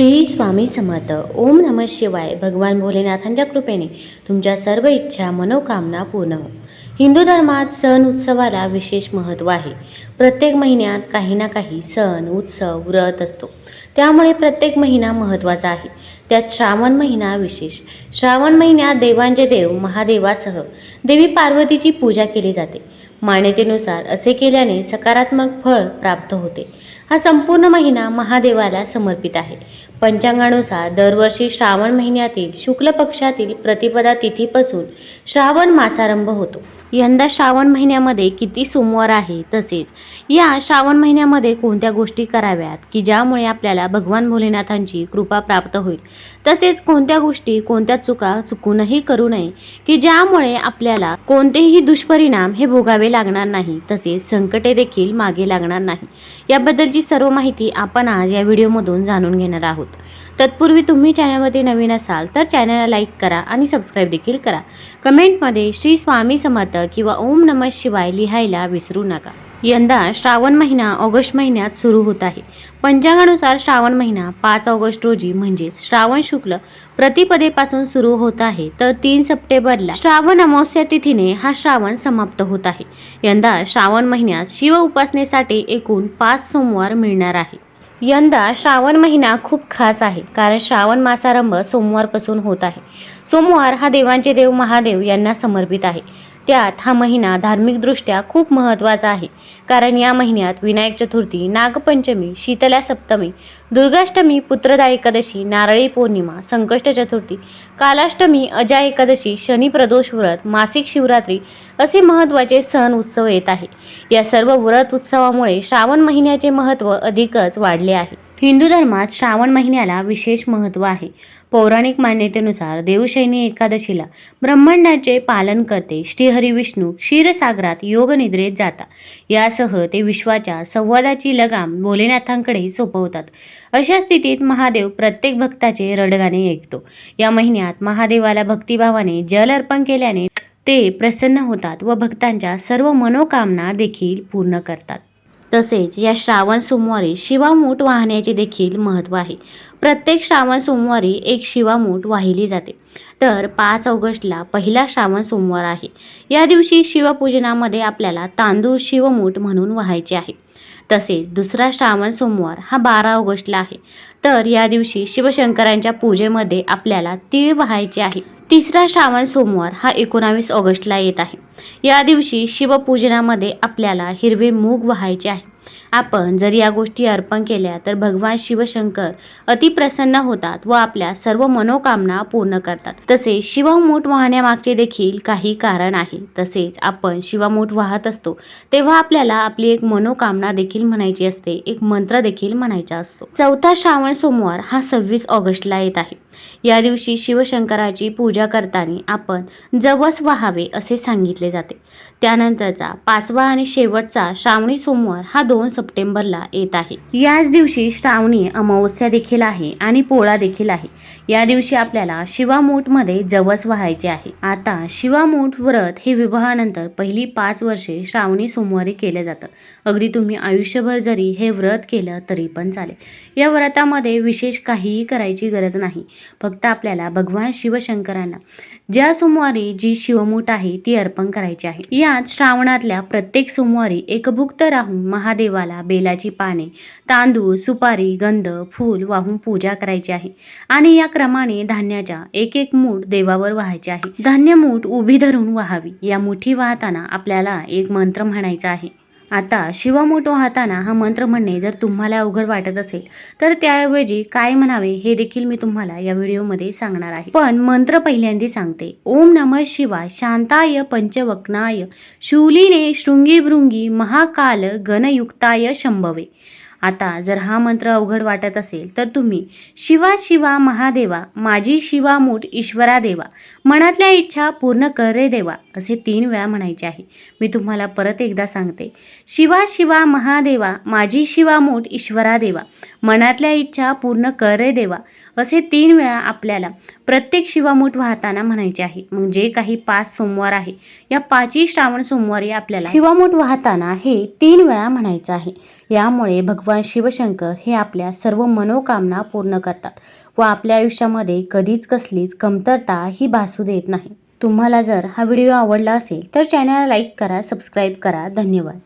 श्री स्वामी समर्थ. ओम नम शिवाय. भगवान भोलेनाथांच्या कृपेने तुमच्या सर्व इच्छा मनोकामना पूर्ण हो. हिंदू धर्मात सण उत्सवाला विशेष महत्त्व आहे. प्रत्येक महिन्यात काही ना काही सण उत्सव व्रत असतो. त्यामुळे प्रत्येक महिना महत्त्वाचा आहे. त्यात श्रावण महिना विशेष. श्रावण महिन्यात देवांचे देव महादेवासह देवी पार्वतीची पूजा केली जाते. मान्यतेनुसार असे केल्याने सकारात्मक फळ प्राप्त होते. हा संपूर्ण महिना महादेवाला समर्पित आहे. पंचांगानुसार दरवर्षी श्रावण महिन्यातील शुक्ल पक्षातील प्रतिपदा तिथीपासून श्रावण मासारंभ होतो. यंदा श्रावण महिन्यामध्ये किती सोमवार आहे तसेच या श्रावण महिन्यामध्ये कोणत्या गोष्टी कराव्यात की ज्यामुळे आपल्याला भगवान भोलेनाथांची कृपा प्राप्त होईल तसेच कोणत्या गोष्टी कोणत्या चुका चुकूनही करू नये की ज्यामुळे आपल्याला कोणतेही दुष्परिणाम हे भोगावे लागणार नाही तसेच संकटे देखील मागे लागणार नाही. याबद्दलची सर्व माहिती आपण आज या व्हिडिओमधून जाणून घेणार आहोत. तत्पूर्वी तुम्ही चॅनलमध्ये नवीन असाल तर चॅनलला लाईक करा आणि सबस्क्राईब देखील करा. कमेंटमध्ये श्री स्वामी समर्थ किंवा ओम नमः शिवाय लिहायला विसरू नका. यंदा श्रावण महिना ऑगस्ट महिन्यात सुरू होत आहे. पंचांगानुसार श्रावण महिना पाच ऑगस्ट रोजी म्हणजेच श्रावण शुक्ल प्रतिपदेपासून सुरू होत आहे. तर तीन सप्टेंबरला श्रावण अमावस्या तिथीने हा श्रावण समाप्त होत आहे. यंदा श्रावण महिन्यात शिव उपासनेसाठी एकूण पाच सोमवार मिळणार आहे. यंदा श्रावण महिना खूप खास आहे कारण श्रावण मासारंभ सोमवारपासून होत आहे. सोमवार हा देवांचे देव महादेव यांना समर्पित आहे. त्यात हा महिना धार्मिकदृष्ट्या खूप महत्त्वाचा आहे. कारण या महिन्यात विनायक चतुर्थी नागपंचमी शीतला सप्तमी दुर्गाष्टमी पुत्रदा एकादशी नारळी पौर्णिमा संकष्ट चतुर्थी कालाष्टमी अजा एकादशी शनी प्रदोष व्रत मासिक शिवरात्री असे महत्त्वाचे सण उत्सव येत आहे. या सर्व व्रत उत्सवामुळे श्रावण महिन्याचे महत्त्व अधिकच वाढले आहे. हिंदू धर्मात श्रावण महिन्याला विशेष महत्त्व आहे. पौराणिक मान्यतेनुसार देवशैनी एकादशीला ब्रह्मांडाचे पालन करते. श्रीहरी विष्णू क्षीरसागरात योगनिद्रेत जाता यासह ते विश्वाच्या संवादाची लगाम भोलेनाथांकडे सोपवतात. अशा स्थितीत महादेव प्रत्येक भक्ताचे रडगाणे ऐकतो. या महिन्यात महादेवाला भक्तिभावाने जल अर्पण केल्याने ते प्रसन्न होतात व भक्तांच्या सर्व मनोकामना देखील पूर्ण करतात. तसेच या श्रावण सोमवारी शिवामूठ वाहण्याचे देखील महत्त्व आहे. प्रत्येक श्रावण सोमवारी एक शिवामूठ वाहिली जाते. तर पाच ऑगस्टला पहिला श्रावण सोमवार आहे. या दिवशी शिवपूजनामध्ये आपल्याला तांदूळ शिवमूठ म्हणून व्हायचे आहे. तसेच दुसरा श्रावण सोमवार हा बारा ऑगस्टला आहे. तर या दिवशी शिवशंकरांच्या पूजेमध्ये आपल्याला तीळ व्हायचे आहे. तिसरा श्रावण सोमवार हा एकोणावीस ऑगस्टला येत आहे. या दिवशी शिवपूजनामध्ये आपल्याला हिरवे मूग व्हायचे आहे. आपण जर या गोष्टी अर्पण केल्या तर भगवान शिवशंकर अतिप्रसन्न होतात व आपल्या सर्व मनोकामना पूर्ण करतात. तसेच शिवमूठ वाहण्यामागचे देखील काही कारण आहे. तसेच आपण शिवमूठ वाहत असतो तेव्हा आपल्याला आपली एक मनोकामना देखील म्हणायची असते एक मंत्र देखील म्हणायचा असतो. चौथा श्रावण सोमवार हा सव्वीस ऑगस्टला येत आहे. या दिवशी शिवशंकराची पूजा करताना आपण जवस व्हावे असे सांगितले जाते. त्यानंतरचा पाचवा आणि शेवटचा श्रावणी सोमवार हा दोन सप्टेंबरला येत आहे. याच दिवशी श्रावणी अमावस्या देखील आहे आणि पोळा देखील आहे. या दिवशी आपल्याला शिवामूठमध्ये जवस व्हायचे आहे. आता शिवामूठ व्रत हे विवाहानंतर पहिली पाच वर्षे श्रावणी सोमवारी केलं जातं. अगदी तुम्ही आयुष्यभर जरी हे व्रत केलं तरी पण चालेल. या व्रतामध्ये विशेष काहीही करायची गरज नाही. फक्त आपल्याला भगवान शिवशंकरांना ज्या सोमवारी जी शिवमूठ आहे ती अर्पण करायची आहे. या यात श्रावणातल्या प्रत्येक सोमवारी एकभुक्त राहून महादेवाला बेलाची पाने तांदूळ सुपारी गंध फूल वाहून पूजा करायची आहे. आणि या क्रमाने धान्याच्या एक एक मूठ देवावर वाहायचे आहे. धान्य मूठ उभी धरून वाहावी या मुठी वाहताना आपल्याला एक मंत्र म्हणायचा आहे. आता शिवमूठ हाताना हा मंत्र म्हणणे जर तुम्हाला अवघड वाटत असेल तर त्याऐवजी काय म्हणावे हे देखील मी तुम्हाला या व्हिडिओमध्ये सांगणार आहे. पण मंत्र पहिल्यांदा सांगते. ओम नमः शिवाय शांताय पंचवक्नाय शूलिने शृंगी महाकाल गणयुक्ताय शंभवे. आता जर हा मंत्र अवघड वाटत असेल तर तुम्ही शिवा शिवा महादेवा माझी शिवा मूठ ईश्वरा देवा मनातल्या इच्छा पूर्ण कर रे देवा असे तीन वेळा म्हणायचे आहे. मी तुम्हाला परत एकदा सांगते. शिवा शिवा महादेवा माझी शिवा मूठ ईश्वरा देवा मनातल्या इच्छा पूर्ण कर रे देवा असे तीन वेळा आपल्याला प्रत्येक शिवामूठ वाहताना म्हणायचे आहे. मग जे काही पाच सोमवार आहे या पाचही श्रावण सोमवारी आपल्याला शिवामूठ वाहताना हे तीन वेळा म्हणायचं आहे. यामुळे भगवान भगवान शिवशंकर हे आपल्या सर्व मनोकामना पूर्ण करतात व आपल्या आयुष्यामध्ये कधीच कसलीच कमतरता ही भासू देत नाही. तुम्हाला जर हा व्हिडिओ आवडला असेल तर चॅनलला लाईक करा सबस्क्राईब करा. धन्यवाद.